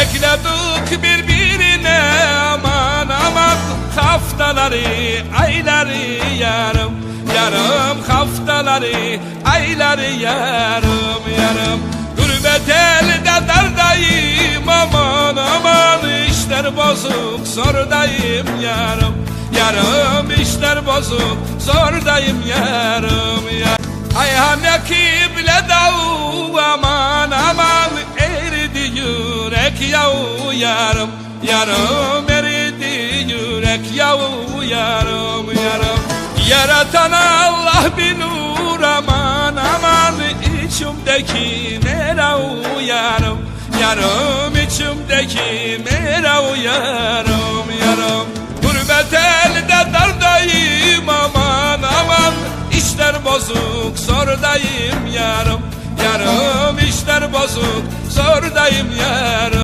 Ekledik birbirine aman aman. Haftaları ayları yarım Yarım. Haftaları ayları yarım yarım. Gurbet elde dardayım aman aman. İşler bozuk zordayım yarım. Yarım işler bozuk zordayım yarım yavu yarım Yarım eridi yürek yavu yarım yarım. Yaratan Allah bir nur aman aman içimdeki merav yarım. Yarım içimdeki merav yarım yarım. Gurbet elde dardayım aman aman. İşler bozuk zordayım yarım. Yarım işler bozuk zordayım yarım